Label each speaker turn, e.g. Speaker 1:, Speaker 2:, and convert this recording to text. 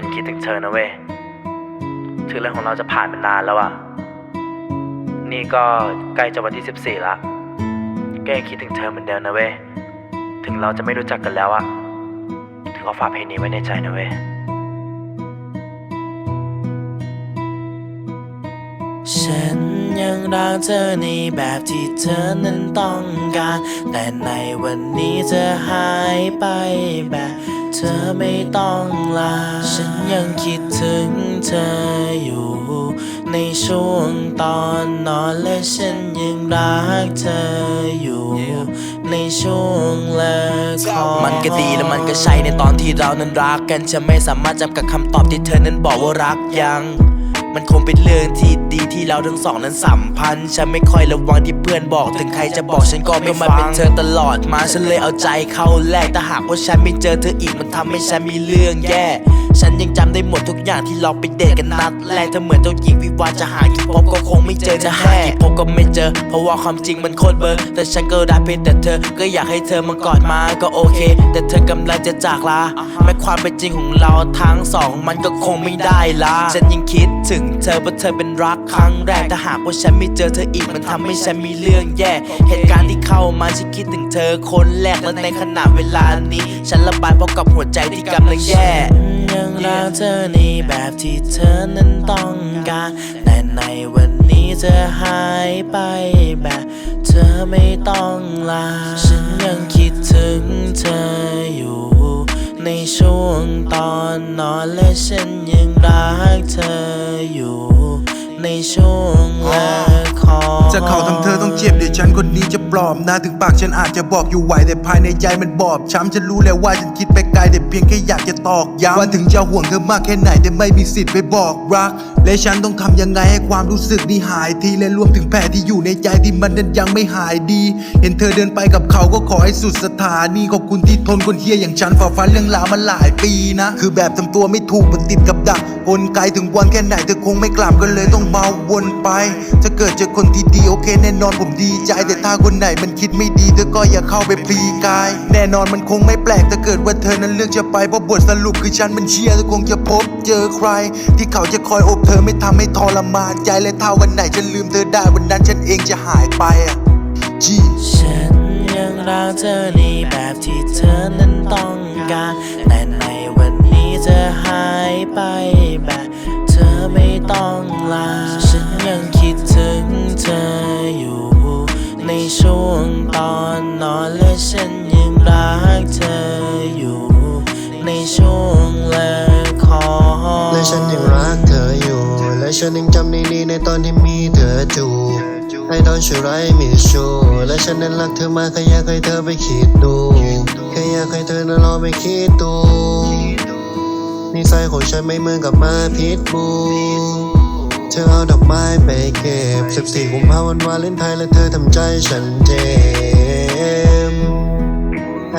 Speaker 1: ลคิดถึงเธอนะเว้ยถึงเรื่องของเราจะผ่านมานานแล้วอะนี่ก็ใกล้จะวันที่ 14ละก็ยังคิดถึงเธอเหมือนเดิมนะเว้ย ถึงเราจะไม่รู้จักกันแล้วอะถึงขอฝากเพลงนี้ไว้ในใจนะเว้ย ฉันยังรักเธอในแบบที่เธอนั้นต้องการ แต่ในวันนี้เธอหายไปแบบ เธอไม่ต้องลา ฉันยังคิดถึงเธออยู่ ในช่วงตอนนอนและฉันยังรักเธออยู่ ในช่วงเลิกคอมันก็ดีและมันก็ใช่ในตอนที่เรานั้นรักกันฉันไม่สามารถจำกัดคำตอบที่เธอนั้นบอกว่ารักยัง มันคงเป็นเรื่องที่ดีที่เราทั้งสองนั้นสัมพันธ์ ฉันไม่ค่อยระวังที่เพื่อนบอก ถึงใครจะบอกฉันก็ไม่ฟังมันเป็นเธอตลอดมาฉันเลยเอาใจเข้าแลกแต่หากว่าฉันไม่เจอเธออีกมันทำให้ฉันมีเรื่องแย่ ฉันยังจำได้หมดทุกอย่างที่เราไปเดทกันนัดแรกเธอเหมือนเจ้าหญิงวิวาจะหากี่พบก็คงไม่เจอจะหากี่พบก็ไม่เจอ เพราะว่าความจริงมันโคตรเบอร์ แต่ฉันก็ได้เพียงแต่เธอ ก็อยากให้เธอมากอดมาก็โอเค แต่เธอกำลังจะจากลาแม้ความเป็นจริงของเราทั้งสองมันก็คงไม่ได้ละฉันยังคิดถึงเธอเพราะเธอเป็นรักครั้งแรกแต่หากว่าฉันไม่เจอเธออีกมันทำให้ฉันมีเรื่องแย่ เหตุการณ์ที่เข้ามาฉันคิดถึงเธอคนแรกและในขณะเวลานี้ ฉันระบายเพราะกับหัวใจที่กำลังแย่ยังรักเธอในแบบที่เธอนั้นต้องการ แต่ในวันนี้เธอหายไปแบบ เธอไม่ต้องลา ฉันยังคิดถึงเธออยู่ ในช่วงตอนนอนและฉันยังรักเธออยู่ ในช่วงเลิก คอ
Speaker 2: จะเขาทำเธอต้องเจ็บเดี๋ยวฉันคนนี้จะปลอมนะถึงปากฉันอาจจะบอกอยู่ไหวแต่ภายในใจมันบอบ ช้ำฉันรู้แล้วว่าฉันคิดไปไกลแต่เพียงแค่อยากจะตอกย้ำว่าถึงจะห่วงเธอมากแค่ไหนแต่ไม่มีสิทธิ์ไปบอกรัก และฉันต้องทำยังไงให้ความรู้สึกนี้หายทีและรวมถึงแผลที่อยู่ในใจที่มันนั้นยังไม่หายดี เห็นเธอเดินไปกับเขาก็ขอให้สุดสถานีขอบคุณที่ทนคนเฮียอย่างฉันฝ่าฟันเรื่องราวมาหลายปีนะ คือแบบทำตัวไม่ถูกมันติดกับดักวนไกลถึงวันแค่ไหนเธอคงไม่กลับกันเลยต้องเมาวนไป ถ้าเกิดเจอคนที่ดีโอเค แน่นอนผมดีใจ แต่ถ้าคนไหนมันคิดไม่ดีเธอก็อย่าเข้าไปพลีกาย แน่นอนมันคงไม่แปลกถ้าเกิดว่าเธอนั้นเลือกจะไปเพราะบทสรุปคือฉันมันเชียร์เธอคงจะพบเจอใคร ที่เขาจะคอยอบเธออไม่ทำให้ทรมานใจและเท่าวันไหนฉันลืมเธอได้วันนั้นฉันเองจะหายไปอะจี
Speaker 1: ฉันยังรักเธอในแบบที่เธอนั้นต้องการ แต่ในวันนี้เธอหายไปแบบเธอไม่ต้องลา ฉันยังคิดถึงเธออยู่ ในช่วงตอนนอนและฉันยังรักเธออยู่ ในช่วงเลิก
Speaker 3: ฉันยังจำในนี้ในตอนที่มีเธอจูไอตอนชูไรมีชูและฉันนั้นรักเธอมากแค่อยากให้เธอไปคิดดูแค่อยากให้เธอนั้นลองไปคิดดูนิสัยของฉันไม่เหมือนกับมาพิษบูเธอเอาดอกไม้ไปเก็บสิบสี่กุมภาพันธ์วาเลนไทน์และเธอทำใจฉันเจ็บไอ